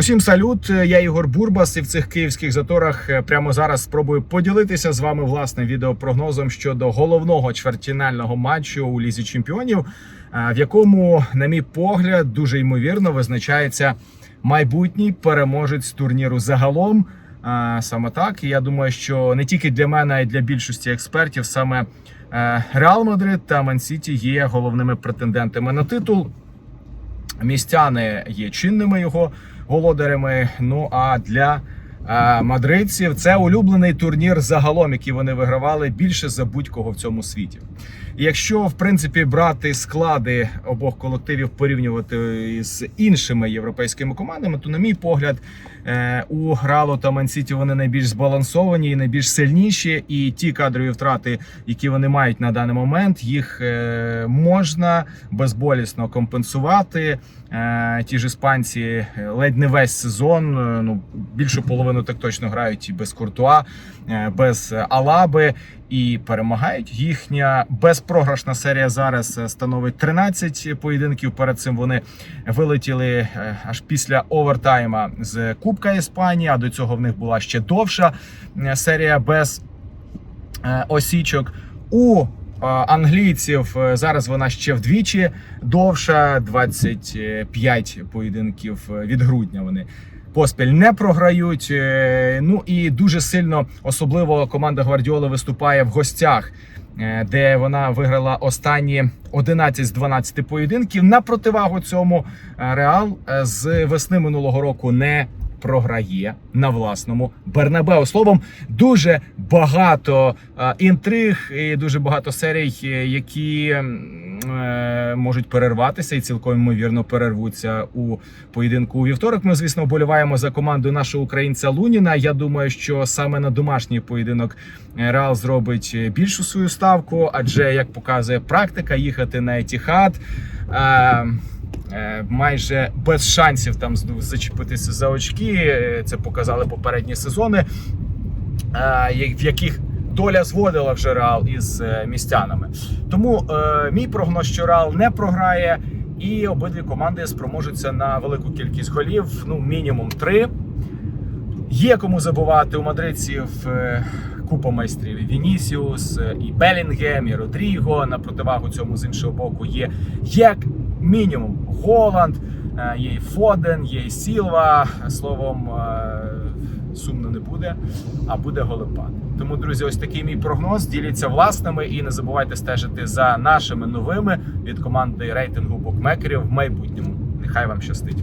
Усім салют. Я Ігор Бурбас, і в цих київських заторах е, прямо зараз спробую поділитися з вами власним відеопрогнозом щодо головного чвертьфінального матчу у лізі чемпіонів, е, в якому, на мій погляд, дуже ймовірно визначається майбутній переможець турніру загалом. Е, Саме так, і я думаю, що не тільки для мене, а й для більшості експертів саме е, Реал Мадрид та Ман-Сіті є головними претендентами на титул. Містяни є чинними його володарями. Ну а для мадридців це улюблений турнір загалом, який вони вигравали більше за будь-кого в цьому світі. Якщо в принципі брати склади обох колективів порівнювати з іншими європейськими командами, то на мій погляд е, у Реалу та Мансіті вони найбільш збалансовані і найбільш сильніші. І ті кадрові втрати, які вони мають на даний момент, їх е, можна безболісно компенсувати. Е, Ті ж іспанці ледь не весь сезон. Ну більшу половину так точно грають і без Куртуа, е, без Алаби. І перемагають їхня безпрограшна серія зараз е, становить 13 поєдинків. Перед цим вони вилетіли е, аж після овертайма з Кубка Іспанії. А до цього в них була ще довша серія без осічок. У англійців зараз вона ще вдвічі довша 25 поєдинків від грудня. Вони поспіль не програють. Е, Ну і дуже сильно, особливо команда Гвардіоли виступає в гостях, е, де вона виграла останні 11 з 12 поєдинків. На противагу цьому е, Реал з весни минулого року не програє на власному Бернабеу. Словом, дуже багато інтриг і дуже багато серій, які можуть перерватися і цілком ймовірно перервуться у поєдинку у вівторок. Ми, звісно, вболіваємо за команду нашого українця Луніна. Я думаю, що саме на домашній поєдинок е, Реал зробить е, більшу свою ставку, адже як показує практика, їхати на Етіхад. Е, е, Майже без шансів там зачепитися за очки. Е, Це показали попередні сезони, е, в яких доля зводила вже Реал із е, містянами. Тому е, мій прогноз, що Реал не програє, і обидві команди спроможуться на велику кількість голів, ну мінімум три. Є кому забувати у мадридців е, купа майстрів. І Вінісіус, е, і Белінгем, і Родріго. На противагу цьому з іншого боку є як мінімум Голланд, є і Фоден, є і Сілва. Словом, сумно не буде, а буде голопад. Тому, друзі, ось такий мій прогноз. Діліться власними і не забувайте стежити за нашими новими від команди рейтингу букмекерів в майбутньому. Нехай вам щастить.